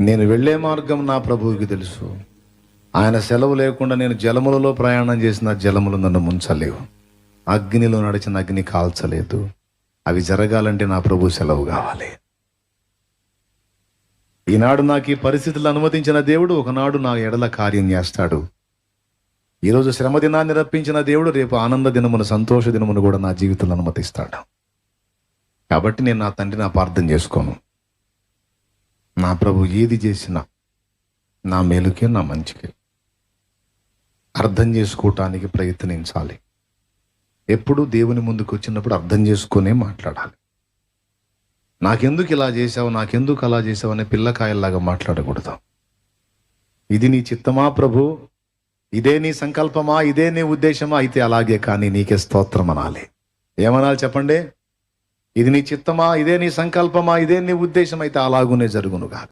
నేను వెళ్ళే మార్గం నా ప్రభువుకి తెలుసు. ఆయన సెలవు లేకుండా నేను జలములలో ప్రయాణం చేసిన జలములు నన్ను ముంచలేవు. అగ్నిలో నడిచిన అగ్ని కాల్చలేదు. అవి జరగాలంటే నా ప్రభు సెలవు కావాలి. ఈనాడు నాకు ఈ పరిస్థితులు అనుమతించిన దేవుడు ఒకనాడు నా ఎడల కార్యం చేస్తాడు. ఈరోజు శ్రమ దినాన్ని రప్పించిన దేవుడు రేపు ఆనంద దినమును సంతోష దినమును కూడా నా జీవితంలో అనుమతిస్తాడు. కాబట్టి నేను నా తండ్రిని అపార్థం చేసుకోను. నా ప్రభు ఏది చేసినా నా మేలుకే నా మంచికే. అర్థం చేసుకోవటానికి ప్రయత్నించాలి. ఎప్పుడు దేవుని ముందుకు వచ్చినప్పుడు అర్థం చేసుకునే మాట్లాడాలి. నాకెందుకు ఇలా చేసావు నాకెందుకు అలా చేసావు అనే పిల్లకాయల్లాగా మాట్లాడకూడదు. ఇది నీ చిత్తమా ప్రభు? ఇదే నీ సంకల్పమా? ఇదే నీ ఉద్దేశమా? అయితే అలాగే కానీ నీకే స్తోత్రం అనాలి. ఏమనాలి చెప్పండి? ఇది నీ చిత్తమా? ఇదే నీ సంకల్పమా? ఇదే నీ ఉద్దేశం అయితే అలాగునే జరుగునుగా